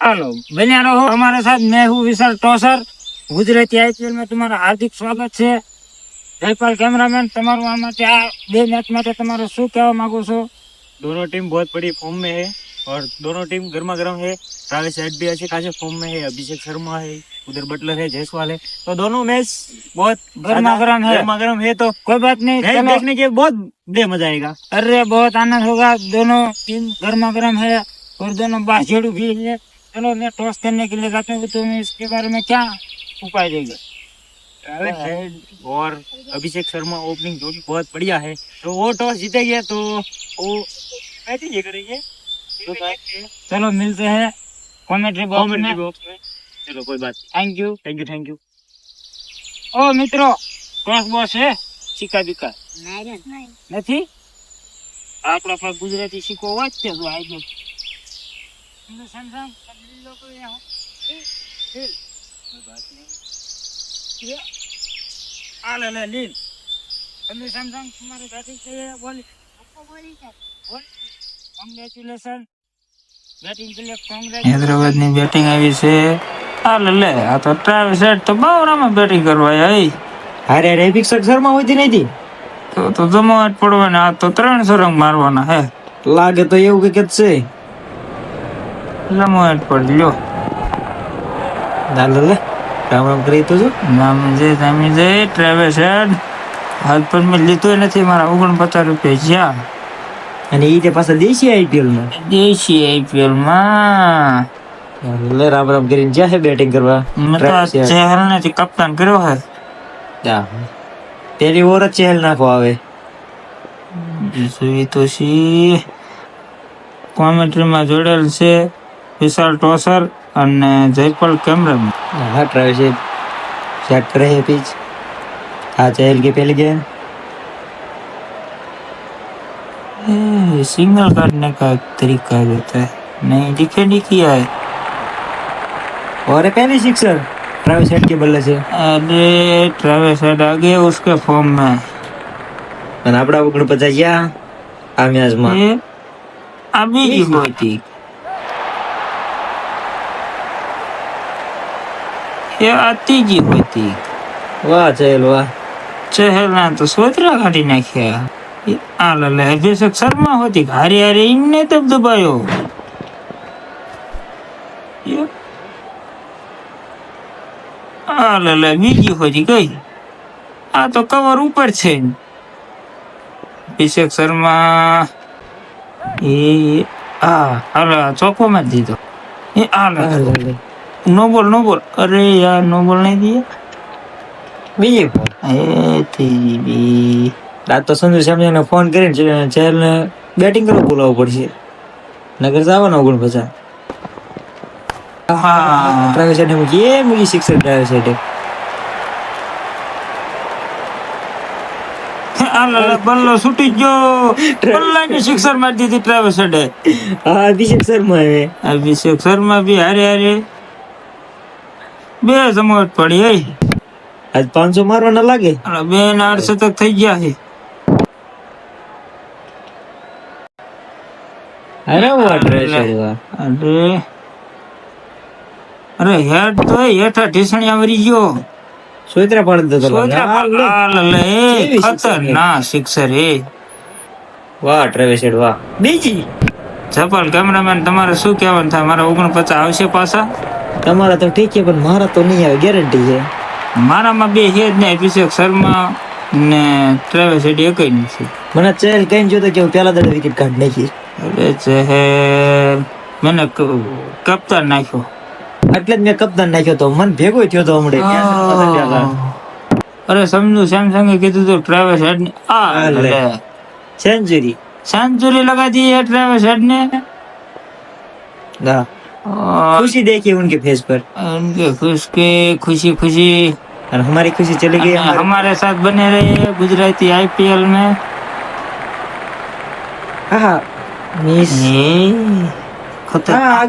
Hello बने रहो हमारे साथ मैं हूँ विशाल टोसर ગુજરાતી આઈપીએલ માં તમારું હાર્દિક સ્વાગત છે જયપાલ કેમેરામેન તમારું આ માટે આ બે મેચ માટે તમારું શું કહેવા માંગો છો दोनों टीम बहुत बड़ी फॉर्म में है और दोनों टीम गर्मा गर्म है ट्राविस हेड भी अच्छे खासे फॉर्म में है अभिषेक शर्मा है उधर बटलर है जायसवाल है तो दोनों मैच बहुत गर्मा गर्म है। गर्मा गर्म है तो कोई बात नहीं मैच चलो देखने के बहुत बे मजा आएगा अरे बहुत आनंद होगा दोनों टीम गर्मा गर्म है और दोनों बाझेड़ू भी है चलो मैं टॉस करने के लिए कहता हूँ तुम इसके बारे में क्या उपाय देंगे ट्राविस हेड और अभिषेक शर्मा ओपनिंग जोड़ी बहुत बढ़िया है तो वो टॉस जीतेंगे तो वो बैटिंग ये करेंगे तो चलो मिलते हैं कॉमेंट्री बॉक्स कमेंट्री में बॉक्स में चलो कोई बात thank you thank you thank you ઓ મિત્રો ક્રોસ બોસ છે શીખા બીકા નથી આપણા પાસે ગુજરાતી શીખવો હોય જ હૈદરાબાદની બેટિંગ આવી છે. આ લે આ તો ટ્રાવેલ સેટ તો રમે બેટિંગ કરવા આવી. અરે રે પિક્સર શર્મા હોતી નથી? તો તો જમાવટ પડવાના આ તો ત્રણસો રંગ મારવાના હે. લાગે તો એવું કે છે. જમાવટ પડ લ્યો દાદા લે રામ રામ કરી તો જો નામ જે તમે જે ટ્રાવેલ્સ હાલ પર મેં લીધું નથી મારા ઓગણપચાસ રૂપિયા જ્યાં અને એ પાછા દેશી આઈપીએલમાં દેશી આઈપીએલમાં લે રામ રામ કરીને જ્યાં છે બેટિંગ કરવા ચહેલ નથી કપ્તાન કર્યો હે પેલી ઓવર જ ચહેલ નાખવા આવે એ તો સી કોમેન્ટ્રીમાં જોડેલ છે વિશાલ ટોસર અને જયપાલ કેમરામેન हाँ ट्राविस हेड सेट करे है पिच हाँ चहल के पहले गेंद ए, सिंगल करने का एक तरीका रहता है नहीं डिफेंड ही किया है और है पहले सिक्सर ट्राविस हेड के बल्ले से अरे ट्रेविस हेड आ गए उसके फॉर्म में અને આપડા ઓગણ પચાસ ગયા આ મેચ માં ये अभी की એ આ ત્રીજી હતી. વાહ ચહેલ વાહ. ચહેલ ના તો સોતરા કાઢી નાખ્યા. આ લલે અભિષેક શર્મા હોતી. હારે હારે એમને તબ આ લલે બીજી હોતી કઈ? આ તો કવર ઉપર છે. અભિષેક શર્મા એ આ હાલ ચોખ્ખો માં દીધો. એ આ લે નો બોલ નો બોલ. અરે યાર નો બોલ નહીં દિયા બીજી બોલ એ તેરી બી. રાત તો સંજુ સામે ફોન કરીને ચહેલ ને બેટિંગ કરવા બોલાવવું પડશે. નગર જવાના ગુણ પચાસ. હા ટ્રાવિસ હેડ મૂકી એ મૂકી સિક્સર ટ્રાવિસ હેડ આ લે લે, બલ્લો છૂટી ગયો. બલ્લાની સિક્સર મારી દીધી ટ્રાવેલ હા અભિષેક શર્મા અભિષેક શર્મા બી હારે હારે. બે જમાવટ પડી એ આજ પાંચસો મારવાના લાગે? બે ને અડસઠ થઈ ગયા છે અરે હેડ અરે અરે. હેડ તો હેઠા ઢીસણિયા વરી ગયો. સોયત્રા પાડી આ લે. ખતરનાક સિક્સર એ વાહ ટ્રાવિસ વાહ. બીજી? જપાલ કેમેરામેન તમારે શું કહેવાનું થાય? મારા ઓગણપચાસ આવશે પાછા? તમારા તો ઠીક છે પણ મારા તો નહીં આવે ગેરંટી છે. મારામાં બે છે જ ને અભિષેક શર્મા ને ટ્રાવેલ હેડી એક છે. મને ચહેલ કહીને જોતો કે હું પહેલા દડે વિકેટ કાઢ નાખી. અરે ચહેલ મને કપ્તાન નાખ્યો. એટલે જ મેં કપ્તાન નાખ્યો તો મને ભેગો થયો તો હમણાં. અરે સમજુ સેમસંગે કીધું તું ટ્રાવેલ હેડ ને આ સેન્ચુરી. સેન્ચુરી લગાવી દઈએ ટ્રાવેલ હેડ ને? ના. खुशी देखिए उनके फेस पर। उनके खुश के खुशी खुशी। और हमारी खुशी चली गई हाँ, हमारे, हमारे साथ बने रहे गुजराती आईपीएल में। मिस। हाँ,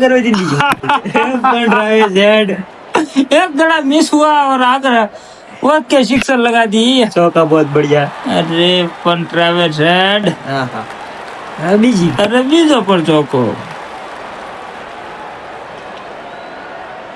एक दड़ा मिस हुआ और आगरा वो के लगा दी। चौका बहुत बढ़िया। अरे पन रेड अरे जो पर चौको।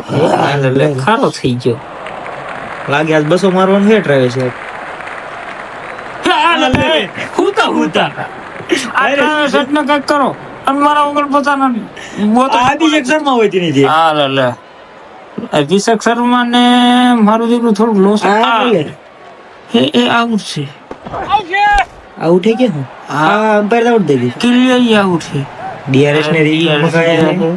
એટલે ખારો થઈ ગયો. લાગે આજ બસો મારવાનું હે ડ્રાઈવે છે હુતા હુતા. આ સટનો કક કરો. અને મારા વગર પોતાના બો તો અભિષેક શર્મા હોય તેની જે હા લે લે. અભિષેક શર્મા ને મારું દીકરું થોડું લોસ એ એ આઉટ છે. આઉટ હે કે હું. હા એમ્પાયર આઉટ દે દીધું કિલ્લી આઉટ છે. ડીઆરએસ ને રીલ મગાયા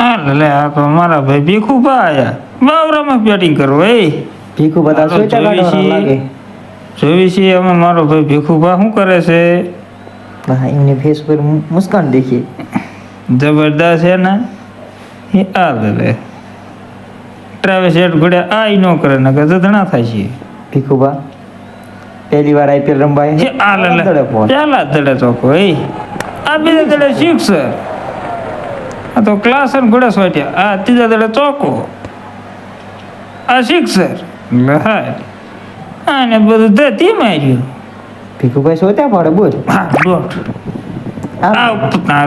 હા લે આ મારા ભાઈ ભીખુ ભા બાવરામાં બેટિંગ કરો એ. ભીખુ બધા સોચા કાઢો લાગે? જોઈ છીએ અમે મારો ભાઈ ભીખુભા શું કરે છે? એમની ફેસ પર મુસ્કાન દેખી. જબરદસ્ત છે ને? એ આ લે ટ્રાવેલ સેટ ઘોડે આ નો કરે ને કે જધણા થાય છે. ભીખુભા પહેલી વાર આઈપીએલ રમવાય આ લે લે. દડે ચોકો એ. આ બીજા દડે સિક્સર આ તો ક્લાસ અને ઘોડા સોટ્યા. આ ત્રીજા દડે ચોકો. આ સિક્સર લે હા. આને બધું ધતી માર્યું. ભીખુભાઈ સોત્યા પડે બોલ. હા દોઢ આ આ